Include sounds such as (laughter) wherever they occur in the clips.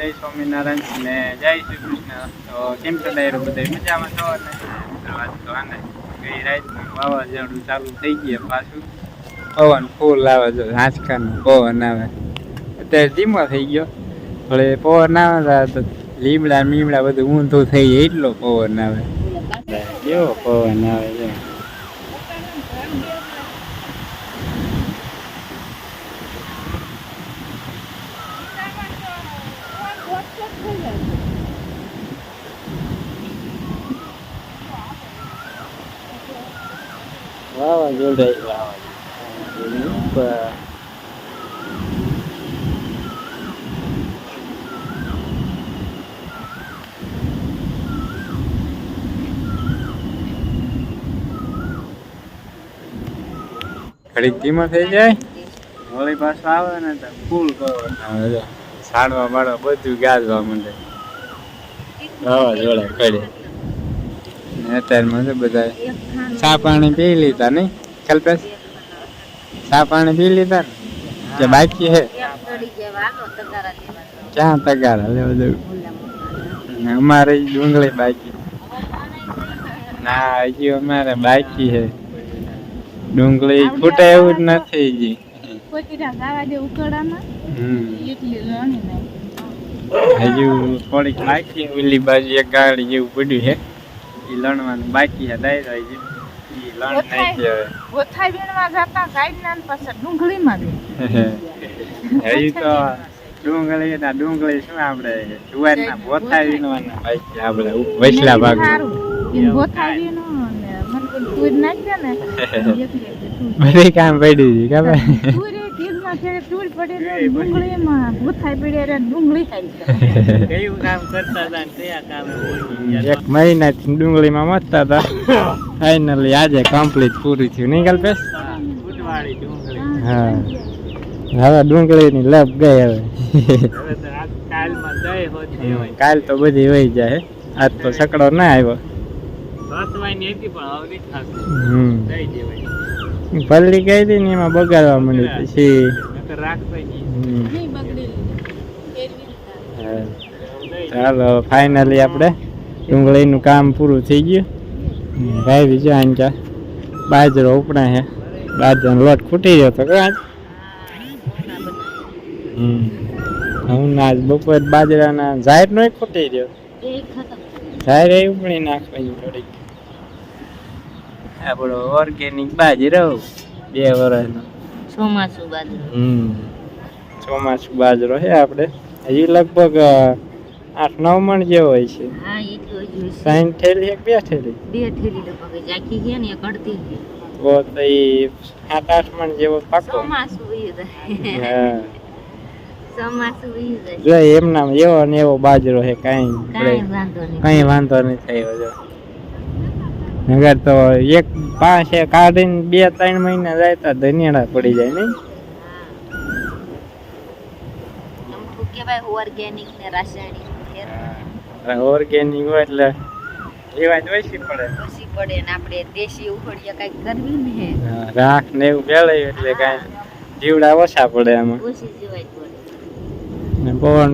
જય સ્વામિનારાયણ ને જય શ્રી કૃષ્ણ. તો કેમ છો ડાયરો બધા? મજામાં છો ને વાત તો આને ગઈ રાતનું વાવાઝોડું ચાલુ થઈ ગયા પાછું. પવન ફૂલ આવે છે, હાંચકાનું પવન આવે. અત્યારે ધીમો થઈ ગયો. હવે પવન આવે તો લીમડા મીમડા બધું ઊંધું થઈ જાય એટલો પવન આવે. કેવો પવન આવે છે? ઘડીક ધીમો થઈ જાય. વળી પાછો આવે ને તો ફૂલ કરો આવે સાડવા બાળવા બધું ગાજવા માંડે. વાવાઝોડા જોડે ને અત્યારમાં તો બધા ચા પાણી પી લીધા નહીં કલ્પેશ ચા પાણી પી લીધા ને? કે બાકી હે ક્યાં તગારા લેવા જવું? ને અમારે ડુંગળી બાકી. ના હજી અમારે બાકી હે ડુંગળી ફૂટે એવું જ. નથી જી હજુ થોડીક છે. ઓલી બાજુ એક ગાડી જેવું પડ્યું છે એ લણવાનું બાકી છે ડાયરો હજી ઈ લણ નાખી હવે. હજી તો ડુંગળી ના ડુંગળી શું આપણે બોથા વીણવાના બાકી આપણે વસલા (laughs) બધી કામ પડી ગઈ ખબર. કયું (laughs) કામ કરતા હતા ને કયા કામ એક મહિનાથી ડુંગળીમાં મસ્તા હતા. ફાઇનલી આજે કમ્પ્લીટ પૂરી થયું. નહીં ડુંગળી. હા હવે ડુંગળીની લપ ગઈ હવે. કાલ તો બધી વહી જાય. આજ તો સકડો ના આવ્યો. રસવાની હતી પણ હવે નથી થતું. દઈ દેવાય પલ્લી કહી હતી ને એમાં બગાડવા મળી પછી. નહીં. ચાલો ફાઇનલી આપણે ડુંગળીનું કામ પૂરું થઈ ગયું. ભાઈ બીજો આંચા બાજરો ઉપડા છે બાજરાનો લોટ ખૂટી ગયો તો કાં હમ. હું ના આજ બપોર બાજરાના જાહેર નો ખૂટી ગયો જાહેર એ ઉપડી નાખવાની થોડીક. આપણો ઓર્ગેનિક બાજરો બે વર્ષનો ચોમાસું બાજરો. હમ. ચોમાસું બાજરો છે આપણે. હજી લગભગ આઠ નવ મણ જેવો હોય છે. સાઈન થેલી એક બે થેલી? બે ઠેરી લગભગ જાખી છે ને એક અડધી ઓ તો એ સાત આઠ મણ જેવો પાકો. ચોમાસું હા. જો એમના એવો ને એવો બાજરો છે કાંઈ કાંઈ વાંધો નહીં. કઈ વાંધો નહીં થયો જો. નગર તો એક પાસે કાઢીને બે ત્રણ મહિના જાય તો ધનિયાળા પડી જાય નહીં. એમ ઓર્ગેનિક ને રાસાયણિક ઓર્ગેનિક હોય એટલે એવા જ ઓછી પડે. ઓછી પડે ને આપણે દેશી ઉખડીએ કાંઈક કરવી ને રાખ ને એવું ભેળાયું એટલે કાંઈ જીવડા ઓછા પડે આમાં. ઓછી જીવાય પડે. ને પવન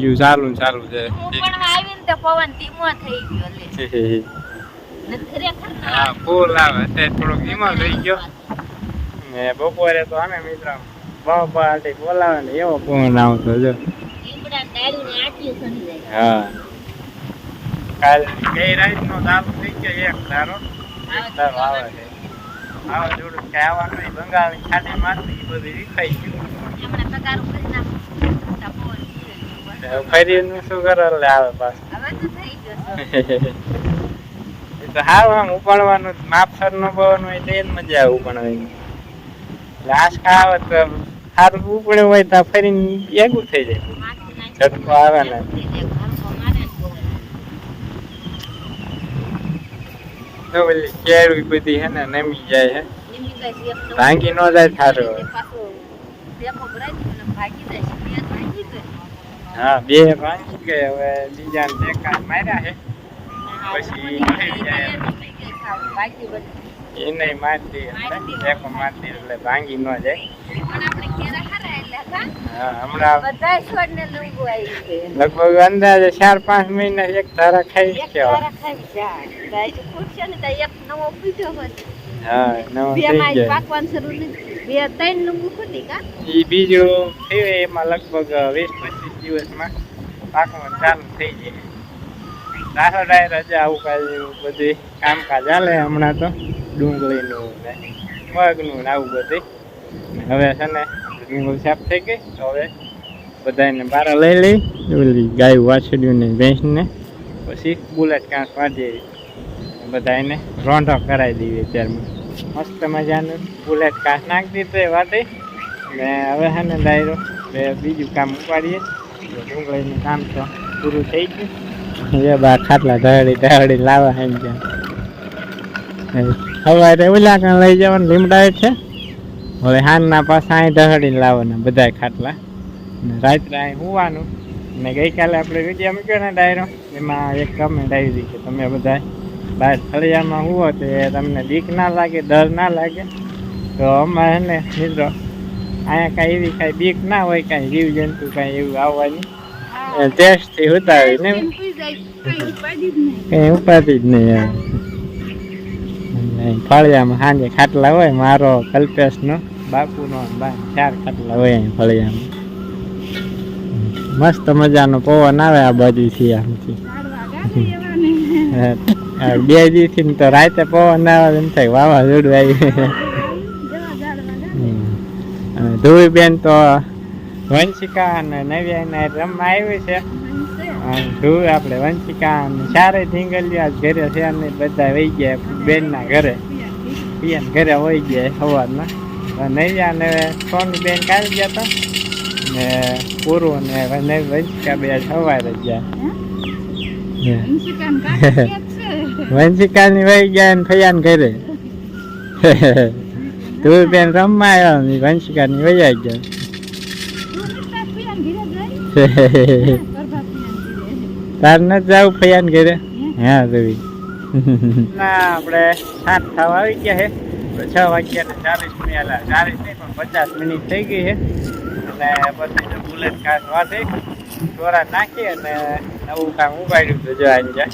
ગયું ચાલુ છે. પણ આવીને તો પવન ધીમો થઈ ગયો લે. હા ફૂલ આવે. અત્યારે થોડોક ધીમો થઈ ગયો. ને બપોરે તો અમે મિત્ર બાપા આટી બોલાવે ને એવો પવન આવતો જો. હા. કાલ ગઈ રાત નો ચાલુ થઈ ગયો એક ધારો. એક આવે છે. આવે જોડું કે આવવાનું નહીં. બંગાળની ખાટી મારતી એ બધું વિખાઈ ગયું તો ફરીનું શું કરે આવે પાછું. હવે તો થઈ ગયો. એ (laughs) તો હાવ આમ ઉપાડવાનું માપસર નો પવન હોય તો એ જ મજા આવે ઉપાડવાની. આંચકા આવે તો સારું ઉપડ્યું હોય તો ફરીને ભેગું થઈ જાય. ઝટકો આવે ને. તો પેલી કેળવી બધી હે ને નમી જાય હે. ભાંગી ન જાય થારો હા, બે ભાંગી ગયા હવે બીજા ને ટેકા માર્યા છે પછી થઈ જાય એને મારી દે ટેકો મારી દે એટલે ભાંગી ન જાય. લગભગ અંદાજે ચાર પાંચ મહિના એક ધારા ખાઈ એક એક હા નવો થઈ જાય પાકવાનું બે ત્રણ લીંબુ ફૂટી કા? ઈ બીજું એમાં લગભગ વીસ પચીસ દિવસમાં પાકવાનું ચાલુ થઈ જાય. દાખલ ડાય રજા આવું કાંઈ બધી કામકાજ ચાલે હમણાં તો. ડુંગળીનું ને મગનું ને આવું બધું હવે છે ને ડુંગળી સાફ થઈ ગઈ. હવે બધાને બહાર લઈ લઈ. ઓલી ગાય વાછડ્યું ને ભેંસને. પછી બુલેટ કાંસ વાંચી બધા એને રોંઢો કરાવી દઈએ ત્યારમાં મસ્ત મજાનું બુલેટ કાંસ નાખી દીધું એ વાટી ને હવે છે ને ડાયરો બીજું કામ ઉપાડીએ. ડુંગળીનું કામ તો પૂરું થઈ ગયું. એ બા ખાટલા ઢળી ઢળી ત્યાં. સવારે ઓલા કાં લઈ જવાનું લીમડા છે? હવે હાનના પાછા અહીં ઢળીને લાવવાના બધા ખાટલા. રાત્રે અહીં હોવાનું. ને ગઈકાલે આપણે વીડિયો મૂક્યો ને ડાયરો, એમાં એક કમેન્ટ આવી હતી તમે બધા બહાર ફળિયામાં હોવો તો તમને બીક ના લાગે, ડર ના લાગે. તો અમારે ને, મિત્રો, અહીંયા કાંઈ એવી કાંઈ બીક ના હોય, કાંઈ જીવ જંતુ કાંઈ એવું આવવાની. ટેસ્ટથી ઉતારી ને કઈ ઉપાધિ જ નહીં. ફળિયામાં સાંજે ખાટલા હોય મારો કલ્પેશનો બાપુનો ને બા ચાર ખાટલા હોય ફળિયામાં. મસ્ત મજાનો પવન આવે આ બાજુથી આમથી બે દિવસથી ને તો રાતે પવન આવે એમ થાય વાવાઝોડું આવી. હમ. બેન તો વંશિકા અને નવ્યા રમવા આવી છે. અને ધ્રુવ આપણે વંશિકા અને સારે ઢીંગલિયા ઘરે છે અને બધા વહી ગયા બેનના ઘરે. પિયાના ઘરે વહી ગયા સવારના. નવ્યા ને સોની બેન કાઢી ગયા હતા ને પૂરું ને વંશિકા બે સવારે ગયા. ને વંશિકાની વહી ગયા ને ફૈયાને ઘરે. તું બેન રમવા આવ્યા ને વંશિકાની વહી ગયા. તાર ન જાવ ફયાન ઘરે. હા રવિ ના, આપણે સાત થવા આવી ગયા છે. છ વાગ્યા ચાલીસ મિનિટ ચાલીસ નહીં, પણ પચાસ મિનિટ થઈ ગઈ છે. અને પછી બુલેટ કાચ વાતે ચોરા નાખી અને નવું કામ ઉપાડ્યું તો જો આવી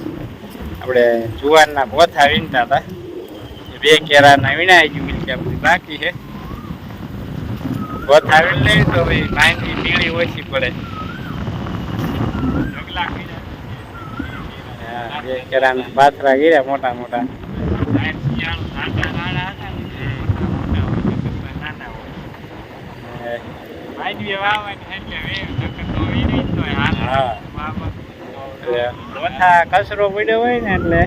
આપણે જુવારના પોથા વીણતા હતા. બે કેરાના વીણાઈ ગયું મિલકી આપણી બાકી છે. પોથા વીણ લઈ તો ભાઈ માંડવી પીળી ઓછી પડે. બે કેરાના પાથરા ગીર્યા મોટા મોટા. કચરો પડ્યો હોય ને એટલે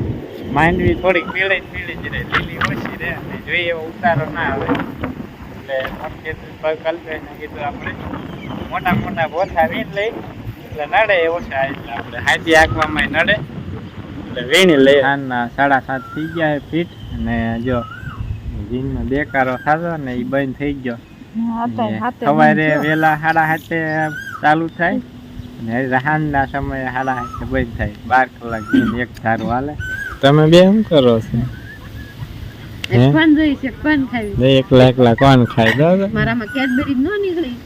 માંડવી થોડીક પીળી પીળી જ રહે લીલી ઓછી રહે. અને જોઈએ એવો ઉતારો ના આવે. એટલે કલ્પેશને કીધું આપણે મોટા મોટા બોથા વીજ લઈ. એટલે નડે ઓછા એટલે આપણે હાથી આંકવામાં નડે. એટલે વીણી લઈ સાંજના સાડા સાત થઈ ગયા ફીટ અને જો જીનમાં બેકારો થતો ને એ બંધ થઈ ગયો. સવારે વહેલા સાડા સાતે ચાલુ થાય અને સાંજના સમયે સાડા સાતે બંધ થાય. બાર કલાક એક ધારું હાલે. તમે બે શું કરો છો? એકલા એકલા કોણ ખાય મારામાં કેડબરી નો નીકળી.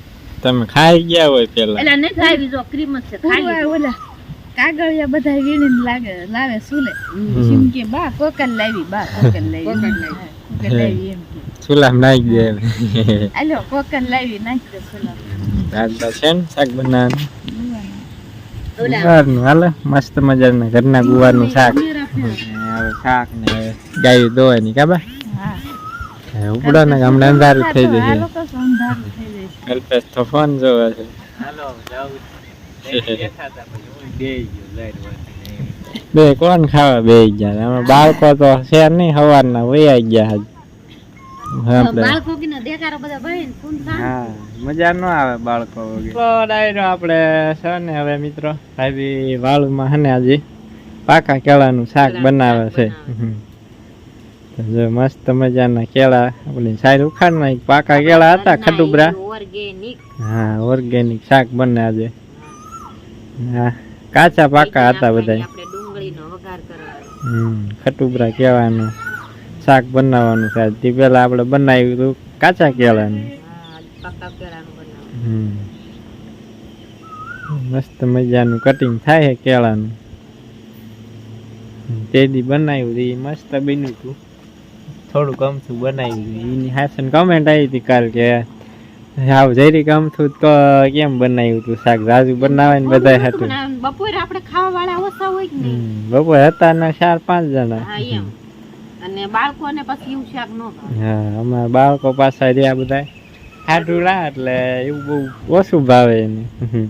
તમે ખાઈ ગયા હોય પેલા? એટલે નહીં ખાવી જો ક્રીમ જ છે ખાલી ઓલા. કાગળિયા બધા વીણીને લાગે લાવે સુલે. એમ કે બા કોકલ લાવી બા કોકલ લાવી. હા, કોકલ લાવી એમ કે. ચૂલામાં નાખી દે આલ્યો કોકલ લાવી નાખી દે સુલા દાદા છે ને શાક બનાવવાનું. ગુવારનું હાલે મસ્ત મજાના ઘરના ગુવારનું શાક. હવે શાક ને ગાય દોવાની કાબા હા. ઉપડો ને હમણાં અંધારું થઈ જશે. કલ્પેશ તો ફોન જોવે છે. હાલો જાઉં બે કોણ ખાવા બે ગયા? અમે બાળકો તો છે નહીં સવારના વૈયા ગયા હજી. આપણે બાળકો કે ના દેખારો બધા ભાઈ ને ફૂન ખા હા મજા ન આવે બાળકો ડાયરો આપણે છે ને હવે મિત્રો ભાઈ વાળુમાં હે ને આજે પાકા કેળાનું શાક બનાવે છે. જો મસ્ત મજાના કેળા આપણી સાઈડ ઉખાડ પાકા કેળા હતા ખડુબરા. હા ઓર્ગેનિક શાક બને આજે. હા કાચા પાકા હતા બધા આપણે ડુંગળીનો વઘાર કરવાનો. હમ ખટુબરા કહેવાનું શાક બનાવવાનું છે તે પેલા આપણે બનાવ્યું હતું કાચા કેળાનું. હા પાકા કેળાનું બનાવવાનું. હમ. મસ્ત મજાનું કટિંગ થાય છે કેળાનું. તે દી બનાવ્યું હતું, ઈ મસ્ત બન્યું હતું થોડુંક અમથું બનાવ્યું એની હાસન કમેન્ટ આવી હતી કાલ કે આવ કામ અમથું તો કેમ બનાવ્યું તું શાક? રાજુ બનાવે ને બધા હતું બપોરે આપણે ખાવા વાળા ઓછા હોય કે નહીં? બપોર હતા ને ચાર પાંચ જણા. હા એમ. અને બાળકોને પછી એવું શાક ન હા અમારા બાળકો પાછા રહ્યા બધા ખાટું લા એટલે એવું બહુ ઓછું ભાવે એને.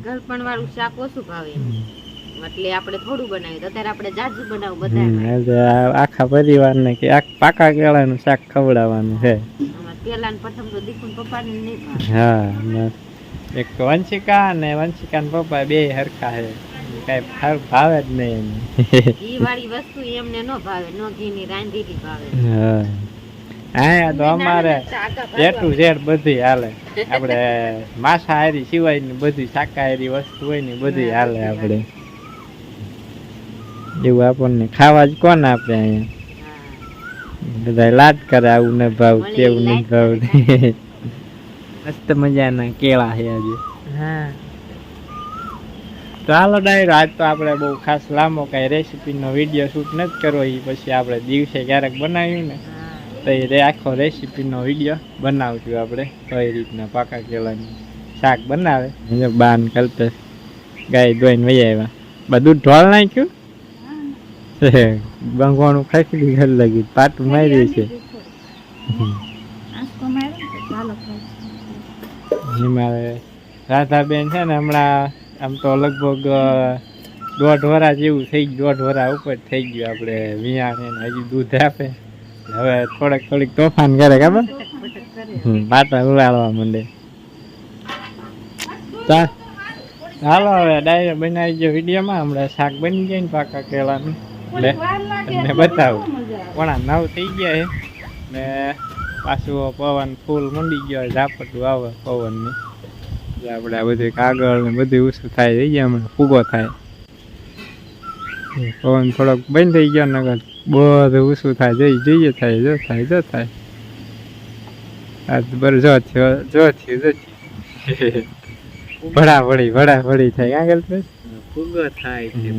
ગળપણ વાળું શાક ઓછું ભાવે એટલે આપણે થોડું બનાવ્યું અત્યારે આપણે જાજુ બનાવું બધા આખા પરિવારને કે આ પાકા કેળાનું શાક ખવડાવવાનું છે. પ્રથમ તો હા એક વંશિકા અને વંશિકા ને પપ્પા બે હરખા છે. કઈ ફરક ભાવે જ નહીં વાળી વસ્તુ એમને ન ભાવે નો ઘી ની રાંધેલી ભાવે. હા. હા તો અમારે પેટું શેર બધી હાલે. આપણે માંસાહારી સિવાયની બધી શાકાહારી વસ્તુ હોય ને બધી હાલે આપણે. એવું આપણને ખાવા જ કોણ આપે અહીંયા? બધા લાડ કરે આવું ને ભાવ કેવું તેવું ભાવ. મસ્ત મજાના કેળા છે આજે. હા. તો હાલો ડાયરો આજ તો આપણે બહુ ખાસ લાંબો કાંઈ રેસીપીનો વીડિયો શૂટ નથી કરવો એ પછી આપણે દિવસે ક્યારેક બનાવ્યું ને તો એ રે આખો રેસીપીનો વીડિયો બનાવશું આપણે કઈ રીતના પાકા કેળાનું શાક બનાવે. બાન કલ્પેશ ગાય ધોઈને વહી આવ્યા. બધું ઢોળ નાખ્યું? (laughs) બંગવાનું ખાઈ ઘર લાગી પાટ મારી છે. એમાં રાધાબેન છે ને હમણાં આમ તો લગભગ દોઢ વરા જેવું થઈ ગયું દોઢ વરા ઉપર થઈ ગયું આપણે વિયાણે ને હજી દૂધ આપે. હવે થોડાક થોડીક તોફાન કરે ખબર? પાટા ઉલાડવા માંડે. ચાલ હાલો હવે ડાયરેક્ટ બનાવી ગયો વિડીયોમાં હમણાં શાક બની જાય ને પાકા કેળાનું. લે તમને બતાવું. પોણા નવ થઈ ગયા છે ને પાછું પવન ફૂલ મંડી ગયો ઝાપટું આવે પવનની. એટલે આપણે આ બધું કાગળ ને બધું ઓછું થાય થઈ ગયા હમણાં ફૂગો થાય. પવન થોડોક બંધ થઈ ગયો નગર બધું ઓછું થાય જઈ જઈએ થાય જો થાય જો થાય. આ જો થયો જો થયું જો (laughs) ભડા ભડી ભડા ભડી થાય કાગળ પર ફૂગો થાય છે.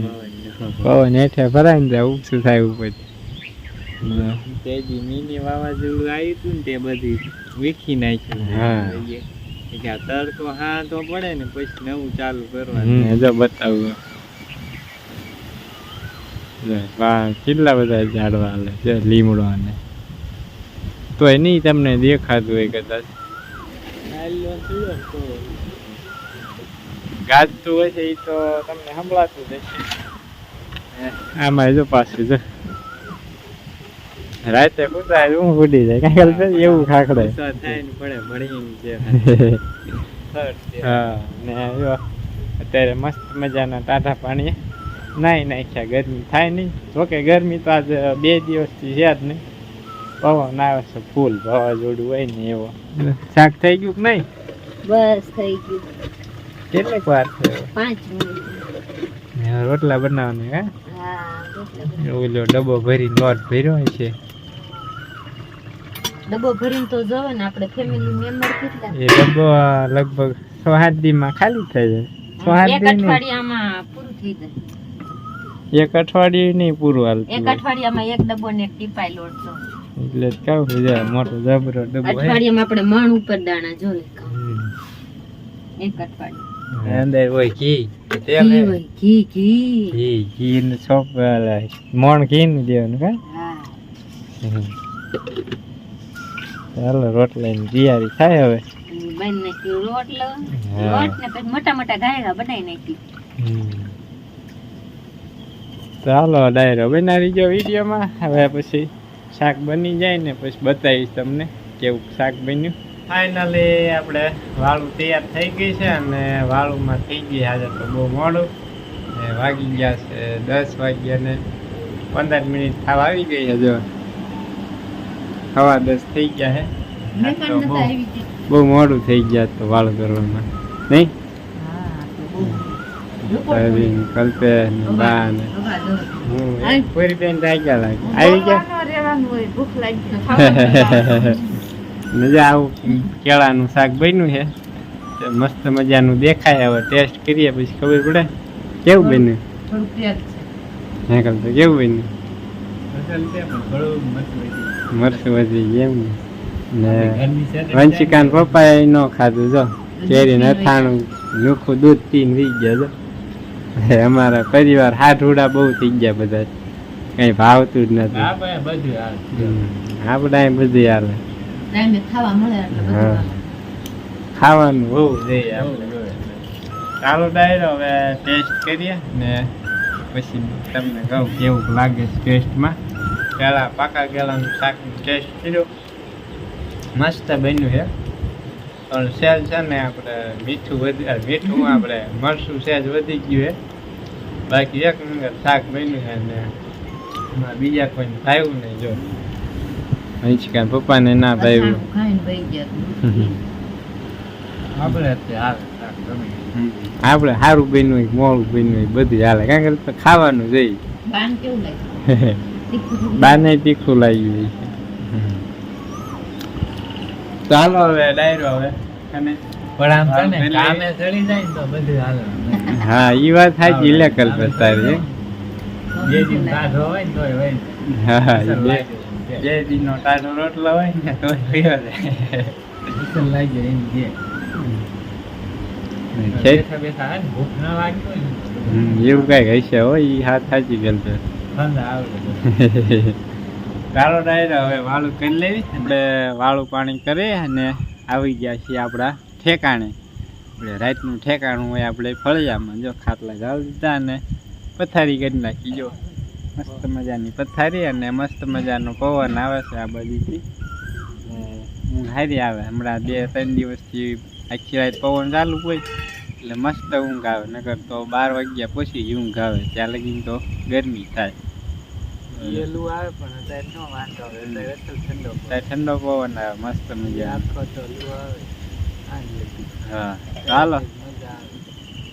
પવન હેઠે ભરાય ને ઉપસું થાય ઉપર. તે જી મિની વાવાઝોડું આવ્યું હતું ને તે બધી વીખી નાખ્યું હા. તડકો હા તો પડે ને પછી નવું ચાલુ કરવાનું. જો બતાવું. કેટલા બધા ઝાડવા હાલે છે લીમડો અને તોય નહીં તમને દેખાતું હોય કદાચ? ને તો. ગાજતું હોય છે એ તો તમને સંભળાતું જ હશે. આમાં જો પાછું જો. રાતે કૂદાય હું ઉડી જાય. કાંઈ છે? એવું ખાખડે. ગુસ્સો થાય ને પડે મળીને જે. (laughs) હા ને જો અત્યારે મસ્ત મજાના ટાઢા પાણી નાહી નાખ્યા. ગરમી થાય નહીં. જોકે ગરમી તો આજે બે દિવસથી છે જ નહીં. પવન આવે છે ફૂલ વાવાઝોડું હોય ને એવો. શાક થઈ ગયું કે નહીં? બસ થઈ ગયું. કેટલીક વાર થયો? પાંચ રોટલા બનાવવાના હે. ઓલો ડબ્બો ભરીને લોટ ભર્યો છે. ડબ્બો ભરીને તો જવે ને આપણે ફેમિલી મેમ્બર કેટલા. એ ડબ્બો લગભગ છ સાત દીમાં ખાલી થઈ જાય. છ સાત એક દી નહીં અઠવાડિયામાં પૂરું થઈ જાય. એક અઠવાડિયું નહીં પૂરું હાલતું એક અઠવાડિયામાં એક ડબ્બો ને એક ટીપાઈ લોટ જો એટલે જ કહું છું મોટો જબરો ડબ્બો અઠવાડિયામાં આપણે મણ ઉપર દાણા જોઈએ એક અઠવાડિયું. અંદર હોય ઘી key. હે. key. Key, ઘી ઘી ઘી ને ચોપ મોણ ઘી નું દેવાનું કા હા ચાલો રોટલા ની તૈયારી થાય હવે બાંધી નાખ્યું રોટલો. લોટ ને પછી મોટા મોટા ગાયરા બનાવી નાખી ચાલો ડાયરો બનાવી ગયો વિડીયોમાં હવે પછી શાક બની જાય ને પછી બતાવીશ તમને કેવું શાક બન્યું ફાઇનલી આપણે વાળું તૈયાર થઈ ગઈ છે અને વાળુમાં થઈ ગઈ આજે તો બહુ મોડું. ને વાગી ગયા છે દસ વાગ્યા ને પંદર મિનિટ થવા આવી ગઈ છે જો. સવા દસ થઈ ગયા છે. બહુ મોડું થઈ ગયા તો વાળ કરવામાં નહીં? હા, તો બહુ. હરી કલ્પે ને બા ને હું. પૂરી બેન લાગે આવી ગયા? ભૂખ લાગી. (laughs) મજા આવું. કેળાનું શાક બન્યું છે. મસ્ત મજાનું દેખાય હવે ટેસ્ટ કરીએ પછી ખબર પડે. કેવું બન્યું? થોડુંક તેજ છે. કેવું બન્યું? મરસું વધી ગયું. ને. વંશિકાન પપ્પાએ ન ખાધું જો. કેરી નથાણું લુખું દૂધ પીને વી ગયા જો. અમારા પરિવાર હાથ હુડા બહુ થઈ ગયા બધા. કઈ ભાવતું જ નથી. હા ભાઈ બધું હાલ. ટાઈમે ખાવા મળે એટલે બધું ખાવાનું બહુ જોઈએ આપણે ચાલો ડાયરો હવે ટેસ્ટ કરીએ ને પછી તમને કહું કેવું લાગે ટેસ્ટમાં પહેલાં પાકા ગેલાનું શાક ટેસ્ટ કર્યો. મસ્ત બન્યું છે. પણ સેજ છે ને આપણે મીઠું વધી મીઠું (laughs) આપણે મરચું સેજ વધી ગયું છે. બાકી એક નંબર શાક બન્યું છે ને એમાં બીજા કોઈને ભાવ્યું નહીં જો. હંચકા પપ્પાને ના ગયા આપણે સારું બન્યું હોય મોડું બન્યું હોય બધું હાલે. કારણ કે ખાવાનું જોઈએ. બાન (laughs) તીખું? લાગ્યું હોય. છે ચાલો હવે ડાયરો હવે. અને હા, એટલે- કામે ચડી જાય ને તો બધું હાલે. હા ઈ વાત સાચી લે કલ્પે તારી જે દિન કાઢો હોય ને તોય હોય ને. હા હા અસર ઈ બે જે દીનો ટાઢો રોટલો હોય ને તો લાગે એમ ને ના ને. હમ, એવું કંઈક હશે હોય એ હાથ સાચી કલ્પે છે. આવે (laughs) ડાયરો હવે વાળું કરી લેવી આપણે વાળું પાણી કરી અને આવી ગયા છીએ આપણા ઠેકાણે. આપણે રાતનું ઠેકાણું હોય આપણે ફળિયામાં જો ખાટલા ગાળ દીધા અને પથારી કરી નાખી જો. મસ્ત મજાની પથારી અને મસ્ત મજાનો પવન આવે છે આ બાજુથી. ઊંઘ હારી આવે. હમણાં બે ત્રણ દિવસથી આખી રાત પવન ચાલુ હોય એટલે મસ્ત ઊંઘ આવે. નકર તો બાર વાગ્યા પછી ઊંઘ આવે. ત્યાં લગીને તો ગરમી થાય. ઠંડો ઠંડો પવન આવે. મસ્ત મજા આવે. હા. ચાલો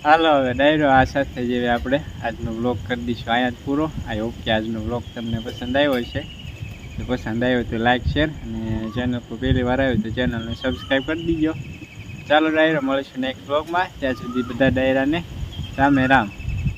હાલો, હવે ડાયરો આ સાથે જેવી આપણે. આજનો બ્લોગ કરી દઈશું. અહીંયા જ પૂરો. આઈ હોપ કે આજનો બ્લોગ તમને પસંદ આવ્યો છે જો પસંદ આવ્યો તો લાઇક શેર અને ચેનલ પર પહેલી વાર આવ્યો તો ચેનલને સબસ્ક્રાઈબ કરી દીજો. ચાલો ડાયરો, મળીશું નેક્સ્ટ બ્લોગમાં ત્યાં સુધી બધા ડાયરાને રામે રામ.